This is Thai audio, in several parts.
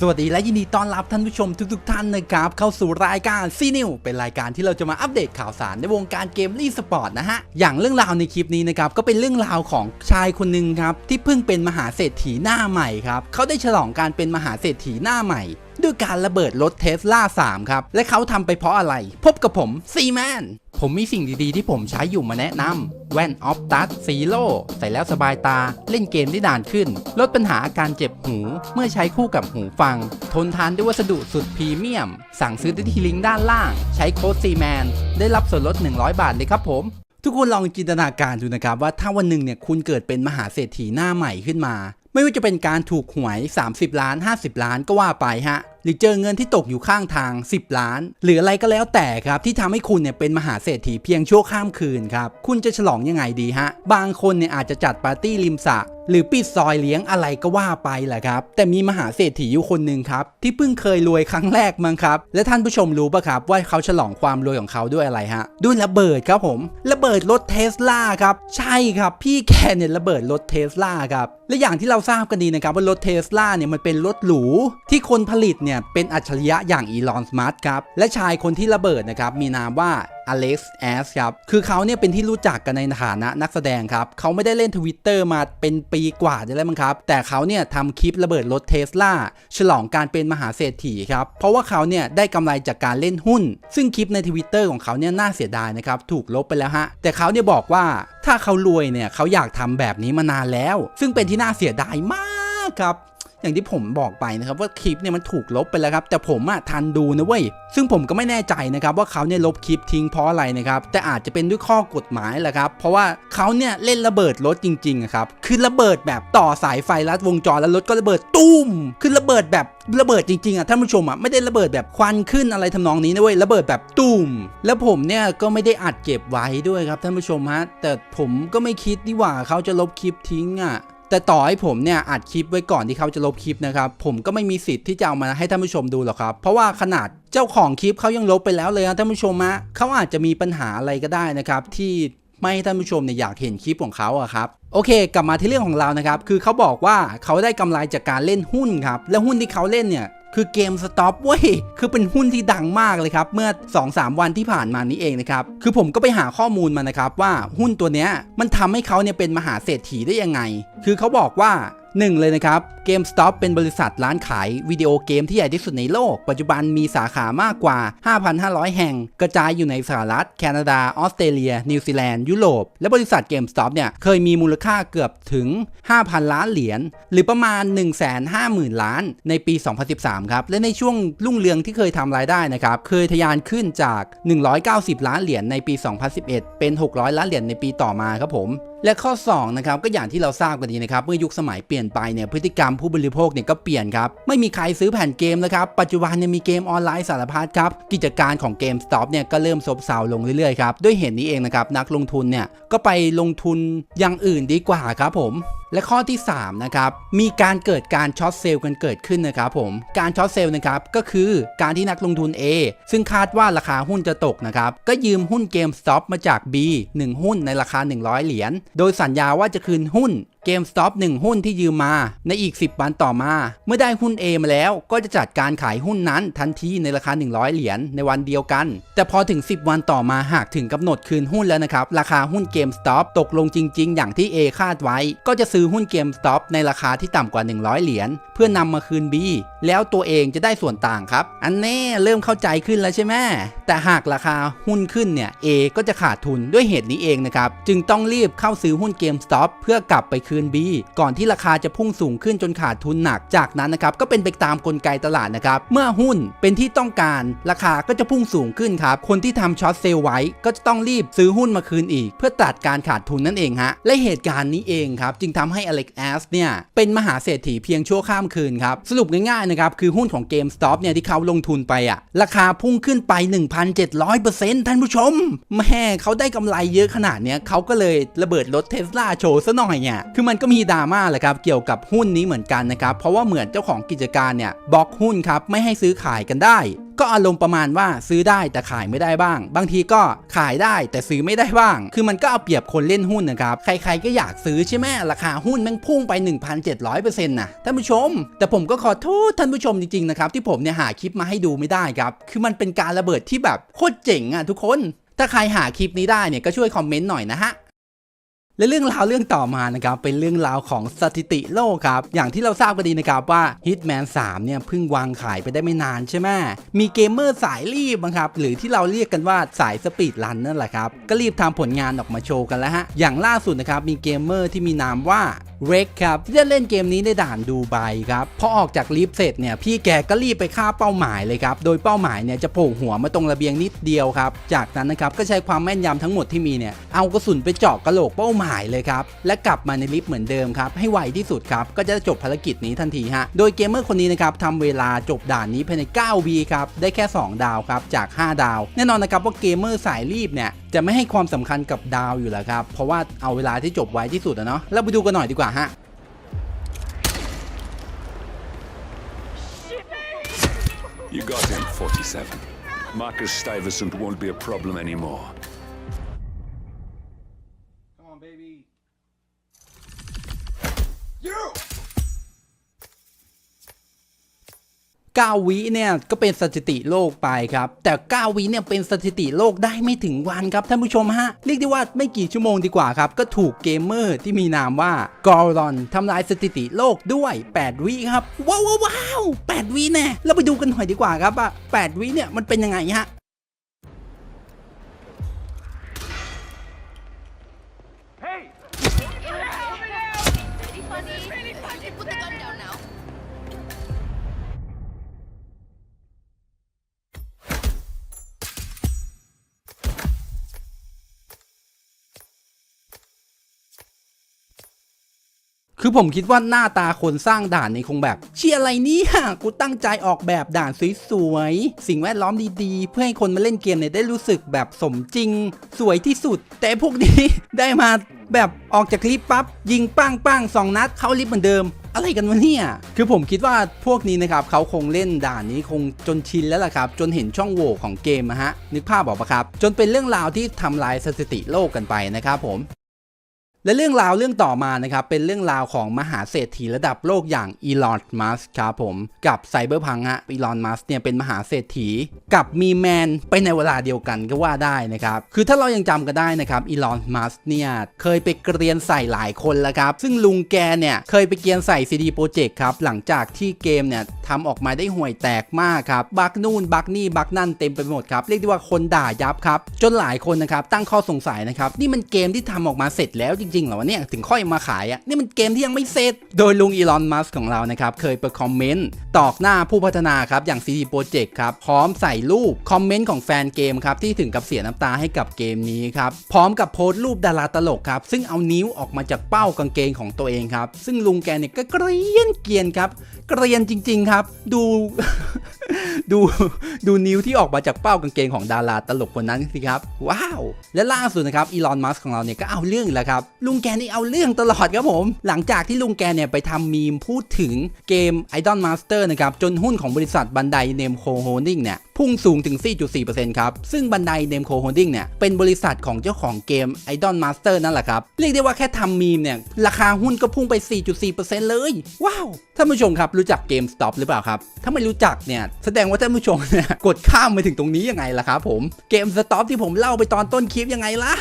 สวัสดีและยินดีต้อนรับท่านผู้ชมทุกๆท่านนะครับเข้าสู่รายการซีนิวเป็นรายการที่เราจะมาอัปเดตข่าวสารในวงการเกมรีสปอร์ตนะฮะ อย่างเรื่องราวในคลิปนี้นะครับก็เป็นเรื่องราวของชายคนหนึ่งครับที่เพิ่งเป็นมหาเศรษฐีหน้าใหม่ครับเขาได้ฉลองการเป็นมหาเศรษฐีหน้าใหม่ ด้วยการระเบิดรถเทสลา3ครับ และเขาทำไปเพราะอะไร พบกับผมซีแมนผมมีสิ่งดีๆ ที่ผมใช้อยู่มาแนะนำแว่นออฟตัสซีโร่ใส่แล้วสบายตา เล่นเกมได้นานขึ้น ลดปัญหาอาการเจ็บหู เมื่อใช้คู่กับหูฟัง ทนทานด้วยวัสดุสุดพรีเมียม สั่งซื้อได้ที่ลิงก์ด้านล่าง ใช้โค้ดซีแมนได้รับส่วนลด 100 บาทเลยครับผมทุกคนลองจินตนาการดูนะครับว่าถ้าวันหนึ่งเนี่ยคุณเกิดเป็นมหาเศรษฐีหน้าใหม่ขึ้นมา ไม่ว่าจะเป็นการถูกหวย 30 ล้าน 50 ล้านก็ว่าไปฮะ หรือเจอเงินที่ตกอยู่ข้างทาง 10 ล้าน หรืออะไรก็แล้วแต่ครับ ที่ทำให้คุณเนี่ยเป็นมหาเศรษฐีเพียงชั่วข้ามคืนครับ คุณจะฉลองยังไงดีฮะ บางคนเนี่ยอาจจะจัดปาร์ตี้ริมสระ หรือปิดซอยเลี้ยงอะไรก็ว่าไปแหละครับ แต่มีมหาเศรษฐีอยู่คนหนึ่งครับ ที่เพิ่งเคยรวยครั้งแรกมั้งครับ และท่านผู้ชมรู้ปะครับ ว่าเขาฉลองความรวยของเขาด้วยอะไรฮะ ด้วยระเบิดครับผม ระเบิดรถเทสลาครับ ใช่ครับ พี่แกเนี่ยระเบิดรถเทสลาครับและอย่างที่เราทราบกันดีนะครับว่ารถเทสลาเนี่ยมันเป็นรถหรูที่คนผลิตเนี่ยเป็นอัจฉริยะอย่างอีลอนสมาร์ทครับ และชายคนที่ระเบิดนะครับมีนามว่า อเล็กซ์แอสครับ คือเขาเนี่ยเป็นที่รู้จักกันในฐานะนักแสดงครับ เขาไม่ได้เล่นทวิตเตอร์มาเป็นปีกว่าได้แล้วมั้งครับ แต่เขาเนี่ยทำคลิประเบิดรถเทสลาฉลองการเป็นมหาเศรษฐีครับ เพราะว่าเขาเนี่ยได้กำไรจากการเล่นหุ้น ซึ่งคลิปในทวิตเตอร์ของเขาเนี่ยน่าเสียดายนะครับ ถูกลบไปแล้วฮะ แต่เขาเนี่ยบอกว่าถ้าเขารวยเนี่ยเขาอยากทำแบบนี้มานานแล้ว ซึ่งเป็นที่น่าเสียดายมากครับ อย่างที่ผมบอกไปนะครับว่าคลิปเนี่ยมันถูกลบไปแล้วครับแต่ผมอะทันดูนะเว้ยซึ่งผมก็ไม่แน่ใจนะครับว่าเขาเนี่ยลบคลิปทิ้งเพราะอะไรนะครับแต่อาจจะเป็นด้วยข้อกฎหมายแหละครับเพราะว่าเขาเนี่ยเล่นระเบิดรถจริงๆครับคือระเบิดแบบต่อสายไฟลัดวงจรแล้วรถก็ระเบิดตุ้มคือระเบิดแบบระเบิดจริงๆอะท่านผู้ชมอะไม่ได้ระเบิดแบบควันขึ้นอะไรทำนองนี้นะเว้ยระเบิดแบบตุ้มแล้วผมเนี่ยก็ไม่ได้อัดเก็บไว้ด้วยครับท่านผู้ชมฮะแต่ผมก็ไม่คิดดีกว่าเขาจะลบคลิปทิ้งอะ แต่ต่อให้ผมเนี่ยอัดคลิปไว้ก่อนที่เขาจะลบคลิปนะครับผมก็ไม่มีสิทธิ์ที่จะเอามาให้ท่านผู้ชมดูหรอกครับ เพราะว่าขนาดเจ้าของคลิปเขายังลบไปแล้วเลยนะท่านผู้ชมฮะเขาอาจจะมีปัญหาอะไรก็ได้นะครับที่ไม่ให้ท่านผู้ชมเนี่ยอยากเห็นคลิปของเขาอะครับโอเค กลับมาที่เรื่องของเรานะครับ คือเขาบอกว่าเขาได้กำไรจากการเล่นหุ้นครับ และหุ้นที่เขาเล่นเนี่ย คือเกมสต็อปเว้ย คือเป็นหุ้นที่ดังมากเลยครับ เมื่อ 2-3 วันที่ผ่านมานี้เองนะครับ คือผมก็ไปหาข้อมูลมานะครับว่าหุ้นตัวเนี้ยมันทำให้เขาเนี่ยเป็นมหาเศรษฐีได้ยังไง คือเขาบอกว่า 1 เลยนะครับ GameStop เป็นบริษัทร้านขายวิดีโอเกมที่ใหญ่ที่สุดในโลก ปัจจุบันมีสาขามากกว่า 5,500 แห่ง กระจายอยู่ในสหรัฐ แคนาดา ออสเตรเลีย นิวซีแลนด์ ยุโรป และบริษัท GameStop เนี่ย เคยมีมูลค่าเกือบถึง 5,000 ล้านเหรียญ หรือประมาณ 150,000 ล้าน ในปี 2013 ครับ และในช่วงรุ่งเรืองที่เคยทำรายได้นะครับ เคยทะยานขึ้นจาก 190 ล้านเหรียญในปี 2011 เป็น 600 ล้านเหรียญในปีต่อมาครับผม และข้อ2นะครับก็อย่างที่เราทราบกันดีนะครับเมื่อยุคสมัยเปลี่ยนไปเนี่ยพฤติกรรมผู้บริโภคเนี่ยก็เปลี่ยนครับไม่มีใครซื้อแผ่นเกมนะครับปัจจุบันเนี่ยมีเกมออนไลน์สารพัดครับกิจการของเกมสต็อปเนี่ยก็เริ่มซบเซาลงเรื่อยๆครับด้วยเหตุนี้เองนะครับนักลงทุนเนี่ยก็ไปลงทุนอย่างอื่นดีกว่าครับผมและข้อที่3นะครับมีการเกิดการช็อตเซลล์กันเกิดขึ้นนะครับผมการช็อตเซลล์นะครับก็คือการที่นักลงทุน A ซึ่งคาดว่าราคาหุ้นจะตกนะครับก็ยืมหุ้นเกมสต็อปมาจาก B 1 หุ้นในราคา 100 เหรียญโดยสัญญาว่าจะคืนหุ้น GameStop 1 หุ้นที่ยืมมา ในอีก 10 วันต่อมา เมื่อได้หุ้น A มาแล้วก็จะจัดการขายหุ้นนั้นทันทีในราคา 100 เหรียญในวันเดียวกัน แต่พอถึง 10 วันต่อมาหากถึงกำหนดคืนหุ้นแล้วนะครับ ราคาหุ้น GameStop ตกลงจริง ๆ อย่างที่ A คาดไว้ ก็จะซื้อหุ้น GameStop ในราคาที่ต่ำกว่า 100 เหรียญเพื่อนำมาคืน B แล้วตัวเองจะได้ส่วนต่างครับ อันแน่เริ่มเข้าใจขึ้นแล้วใช่ไหมแต่หากราคาหุ้นขึ้นเนี่ย A ก็จะขาดทุนด้วยเหตุนี้เองนะครับจึงต้องรีบเข้าซื้อหุ้น GameStop เพื่อกลับไปคืน B ก่อนที่ราคาจะพุ่งสูงขึ้นจนขาดทุนหนัก จากนั้นนะครับก็เป็นไปตามกลไกตลาดนะครับ เมื่อหุ้นเป็นที่ต้องการราคาก็จะพุ่งสูงขึ้นครับ คนที่ทำช็อตเซลล์ไว้ก็จะต้องรีบซื้อหุ้นมาคืนอีก เพื่อตัดการขาดทุนนั่นเองฮะ และเหตุการณ์นี้เองครับ จึงทำให้อเล็กแอสเนี่ยเป็นมหาเศรษฐีเพียงชั่วข้ามคืนครับ สรุปง่ายๆนะครับคือหุ้นของ GameStop เนี่ยที่เขาลงทุนไปอะราคาพุ่งขึ้นไป 1,700%ท่านผู้ชม แม่เขาได้กำไรเยอะขนาดเนี้ยเขาก็เลยระเบิดรถเทสลาโชว์ซะหน่อยเนี่ยคือมันก็มีดราม่าแหละครับเกี่ยวกับหุ้นนี้เหมือนกันนะครับเพราะว่าเหมือนเจ้าของกิจการเนี่ยบล็อกหุ้นครับไม่ให้ซื้อขายกันได้ ก็อารมณ์ประมาณว่าซื้อได้แต่ขายไม่ได้บ้าง บางทีก็ขายได้แต่ซื้อไม่ได้บ้าง คือมันก็เอาเปรียบคนเล่นหุ้นนะครับใครๆก็อยากซื้อใช่ไหมราคาหุ้นแม่งพุ่งไป 1,700%นะท่านผู้ชม แต่ผมก็ขอโทษท่านผู้ชมจริงๆนะครับที่ผมเนี่ยหาคลิปมาให้ดูไม่ได้ครับคือมันเป็นการระเบิดที่แบบโคตรเจ๋งอะทุกคน ถ้าใครหาคลิปนี้ได้เนี่ยก็ช่วยคอมเมนต์หน่อยนะฮะ และเรื่องราวเรื่องต่อมานะครับเป็นเรื่องราวของสถิติโลกครับ อย่างที่เราทราบกันดีนะครับว่า Hitman 3 เนี่ยเพิ่งวางขายไปได้ไม่นานใช่ไหมมีเกมเมอร์สายรีบนะครับหรือที่เราเรียกกันว่าสายสปีดรันนั่นแหละครับ ก็รีบทำผลงานออกมาโชว์กันแล้วฮะ อย่างล่าสุดนะครับมีเกมเมอร์ที่มีนามว่าเร็กครับที่เล่นเกมนี้ในด่านดูไบครับพอออกจากลิฟต์เสร็จเนี่ยพี่แกก็รีบไปฆ่าเป้าหมายเลยครับโดยเป้าหมายเนี่ยจะโผล่หัวมาตรงระเบียงนิดเดียวครับจากนั้นนะครับก็ใช้ความแม่นยำทั้งหมดที่มีเนี่ยเอากระสุนไปเจาะกระโหลกเป้าหมายายเลยครับ และกลับมาในลิฟต์เหมือนเดิมครับ ให้ไวที่สุดครับ ก็จะจบภารกิจนี้ทันทีฮะ โดยเกมเมอร์คนนี้นะครับทำเวลาจบด่านนี้ภายใน9วีครับ ได้แค่ 2 ดาวครับ จาก 5 ดาว แน่นอนนะครับว่าเกมเมอร์สายรีบเนี่ยจะไม่ให้ความสำคัญกับดาวอยู่แล้วครับ เพราะว่าเอาเวลาที่จบไวที่สุดอะเนาะเราไปดูกันหน่อยดีกว่าฮะ 47. Marcus Stuyvesant won't be a problem anymore. 9 วิเนี่ยก็เป็นสถิติโลกไปครับ แต่ 9 วิเนี่ยเป็นสถิติโลกได้ไม่ถึงวันครับท่านผู้ชมฮะ เรียกได้ว่าไม่กี่ชั่วโมงดีกว่าครับ ก็ถูกเกมเมอร์ที่มีนามว่ากอรอนทำลายสถิติโลกด้วย 8 วิครับ ว้าวว้าวว้าว8วิแน่เราไปดูกันหน่อยดีกว่าครับว่า8วิเนี่ยมันเป็นยังไงฮะ คือผมคิดว่าหน้าตาคนสร้างด่านนี่คงแบบ เชียอะไรเนี่ยกูตั้งใจออกแบบด่านสวยๆ สิ่งแวดล้อมดีๆ เพื่อให้คนมาเล่นเกมเนี่ยได้รู้สึกแบบสมจริง สวยที่สุด แต่พวกนี้ได้มาแบบออกจากลิฟต์ปั๊บยิงปังปังสองนัดเข้าลิฟต์เหมือนเดิม อะไรกันวะเนี่ย คือผมคิดว่าพวกนี้นะครับเขาคงเล่นด่านนี้คงจนชินแล้วล่ะครับ จนเห็นช่องโหว่ของเกมนะฮะนึกภาพออกปะครับ จนเป็นเรื่องราวที่ทำลายสถิติโลกกันไปนะครับผม และเรื่องราวเรื่องต่อมานะครับ เป็นเรื่องราวของมหาเศรษฐีระดับโลกอย่างอีลอนมัสครับผมกับไซเบอร์พังฮะอีลอนมัสเนี่ยเป็นมหาเศรษฐีกับมีแมนไปในเวลาเดียวกันก็ว่าได้นะครับ คือถ้าเรายังจำกันได้นะครับอีลอนมัสเนี่ยเคยไปเกรียนใส่หลายคนแล้วครับ ซึ่งลุงแกเนี่ยเคยไปเกรียนใส่ CD Projekt ครับหลังจากที่เกมเนี่ยทำออกมาได้ห่วยแตกมากครับบักนู่นบักนี่บักนั่นเต็มไปหมดครับเรียกได้ว่าคนด่ายับครับจนหลายคนนะครับตั้งข้อสงสัยนะครับนี่มันเกมที่ทำออกมาเสร็จแล้วจริงๆเหรอวะเนี่ยถึงค่อยมาขายอะนี่มันเกมที่ยังไม่เสร็จ โดยลุงอีลอนมัสของเรานะครับเคยไปคอมเมนต์ตอกหน้าผู้พัฒนาครับอย่าง CD Projekt ครับพร้อมใส่รูปคอมเมนต์ของแฟนเกมครับที่ถึงกับเสียน้ำตาให้กับเกมนี้ครับพร้อมกับโพสต์รูปดาราตลกครับซึ่งเอานิ้วออกมาจากเป้ากางเกงของตัวเองครับซึ่งลุงแกเนี่ยก็เกรียนเกรียนครับเกรียนจริง ๆครับ ดูดูดูนิ้วที่ออกมาจากเป้ากางเกงของดาราตลกคนนั้นสิครับ ว้าว และล่าสุดนะครับอีลอนมัสของเราเนี่ยก็เอาเรื่องแล้วครับลุงแกนี่เอาเรื่องตลอดครับผม หลังจากที่ลุงแกเนี่ยไปทำมีมพูดถึงเกม Idol Master นะครับ จนหุ้นของบริษัทบันไดเนมโคโฮลดิ้งเนี่ยพุ่งสูงถึง 4.4%ครับ ซึ่งบันไดเนมโคโฮลดิ้งเนี่ยเป็นบริษัทของเจ้าของเกม Idol Master นั่นแหละครับ เรียกได้ว่าแค่ทำมีมเนี่ย ราคาหุ้นก็พุ่งไป 4.4%เลย ว้าว ท่านผู้ชมครับ รู้จักเกม Stop หรือเปล่าครับ ถ้าไม่รู้จักเนี่ย แสดงว่าท่านผู้ชมเนี่ยกดข้ามมาถึงตรงนี้ยังไงล่ะครับผมเกม Stop ที่ผมเล่าไปตอนต้นคลิปยังไงล่ะ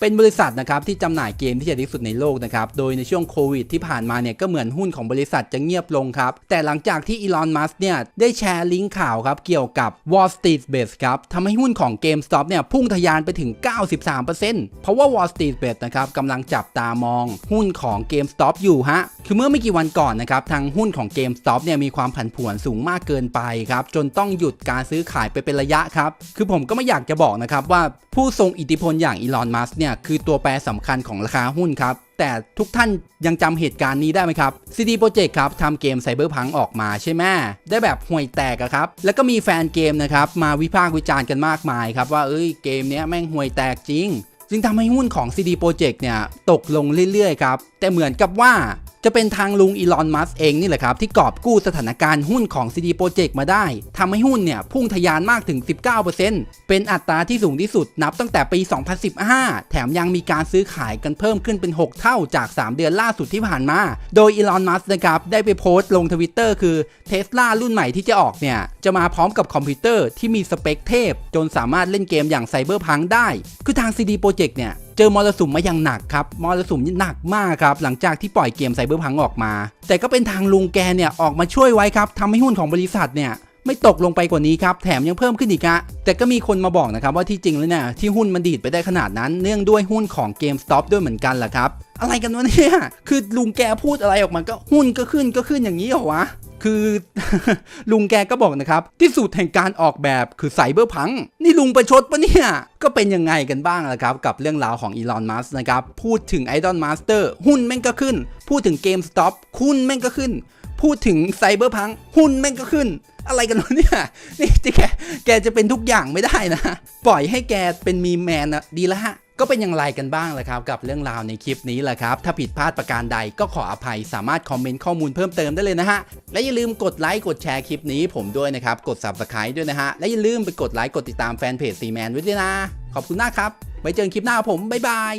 เป็นบริษัทนะครับที่จำหน่ายเกมที่ใหญ่ที่สุดในโลกนะครับ โดยในช่วงโควิดที่ผ่านมาเนี่ยก็เหมือนหุ้นของบริษัทจะเงียบลงครับ แต่หลังจากที่อีลอน มัสเนี่ยได้แชร์ลิงก์ข่าวครับเกี่ยวกับ Wall Street Bet ครับทำให้หุ้นของ GameStop เนี่ยพุ่งทะยานไปถึง 93%เพราะว่า Wall Street Bet นะครับกำลังจับตามองหุ้นของ GameStop อยู่ฮะ คือเมื่อไม่กี่วันก่อนนะครับทางหุ้นของ GameStop เนี่ยมีความผันผวนสูงมากเกินไปครับจนต้องหยุดการซื้อขายไปเป็นระยะครับ คือผมก็ไม่อยากจะบอกนะครับว่าผู้ทรงอิทธิพลอย่างอีลอน มัสเนี่ยคือตัวแปรสำคัญของราคาหุ้นครับ แต่ทุกท่านยังจำเหตุการณ์นี้ได้ไหมครับ CD Projekt ครับทำเกมไซเบอร์พังออกมาใช่ไหมได้แบบห่วยแตกอะครับ แล้วก็มีแฟนเกมนะครับ มาวิพากษ์วิจารณ์กันมากมายครับ ว่าเอ้ยเกมเนี้ยแม่งห่วยแตกจริง จึงทำให้หุ้นของ CD Projekt เนี่ยตกลงเรื่อยๆครับ แต่เหมือนกับว่า จะเป็นทางลุงอีลอน มัสเองนี่แหละครับที่กอบกู้สถานการณ์หุ้นของ CD Projekt มาได้ทำให้หุ้นเนี่ยพุ่งทะยานมากถึง 19%เป็นอัตราที่สูงที่สุดนับตั้งแต่ปี 2015 แถมยังมีการซื้อขายกันเพิ่มขึ้นเป็น 6 เท่าจาก 3 เดือนล่าสุดที่ผ่านมา โดยอีลอน มัสนะครับได้ไปโพสต์ลงทวิตเตอร์คือเทสลารุ่นใหม่ที่จะออกเนี่ยจะมาพร้อมกับคอมพิวเตอร์ที่มีสเปคเทพ จนสามารถเล่นเกมอย่างไซเบอร์พังได้ คือทาง CD Projekt เนี่ย เจอมรสุมมาอย่างหนักครับมรสุมนี่หนักมากครับหลังจากที่ปล่อยเกมไซเบอร์พังออกมา แต่ก็เป็นทางลุงแกเนี่ยออกมาช่วยไว้ครับทำให้หุ้นของบริษัทเนี่ยไม่ตกลงไปกว่านี้ครับ แถมยังเพิ่มขึ้นอีกอะแต่ก็มีคนมาบอกนะครับว่าที่จริงแล้วเนี่ยที่หุ้นมันดีดไปได้ขนาดนั้น เนื่องด้วยหุ้นของ GameStop ด้วยเหมือนกันแหละครับ อะไรกันวะเนี่ย คือลุงแกพูดอะไรออกมาก็หุ้นก็ขึ้นก็ขึ้นอย่างนี้เหรอวะ คือลุงแกก็บอกนะครับ ที่สุดแห่งการออกแบบคือไซเบอร์พัง นี่ลุงประชดปะเนี่ย ก็เป็นยังไงกันบ้างล่ะครับ กับเรื่องราวของอีลอนมัสนะครับ พูดถึงไอดอลมาสเตอร์หุ้นแม่งก็ขึ้น พูดถึงเกมสต็อปหุ้นแม่งก็ขึ้น พูดถึงไซเบอร์พังหุ้นแม่งก็ขึ้นอะไรกันวะเนี่ย นี่แก แกจะเป็นทุกอย่างไม่ได้นะ ปล่อยให้แกเป็นมีแมนอะดีล้วฮะ ก็เป็นอย่างไรกันบ้างล่ะครับ กับเรื่องราวในคลิปนี้แหละครับ ถ้าผิดพลาดประการใดก็ขออภัยสามารถคอมเมนต์ข้อมูลเพิ่มเติมได้เลยนะฮะ และอย่าลืมกดไลค์กดแชร์คลิปนี้ผมด้วยนะครับ กด subscribe ด้วยนะฮะ และอย่าลืมไปกดไลค์กดติดตามแฟนเพจซีแมนไว้ด้วยนะ ขอบคุณมากครับไว้เจอกันคลิปหน้าผมบ๊ายบาย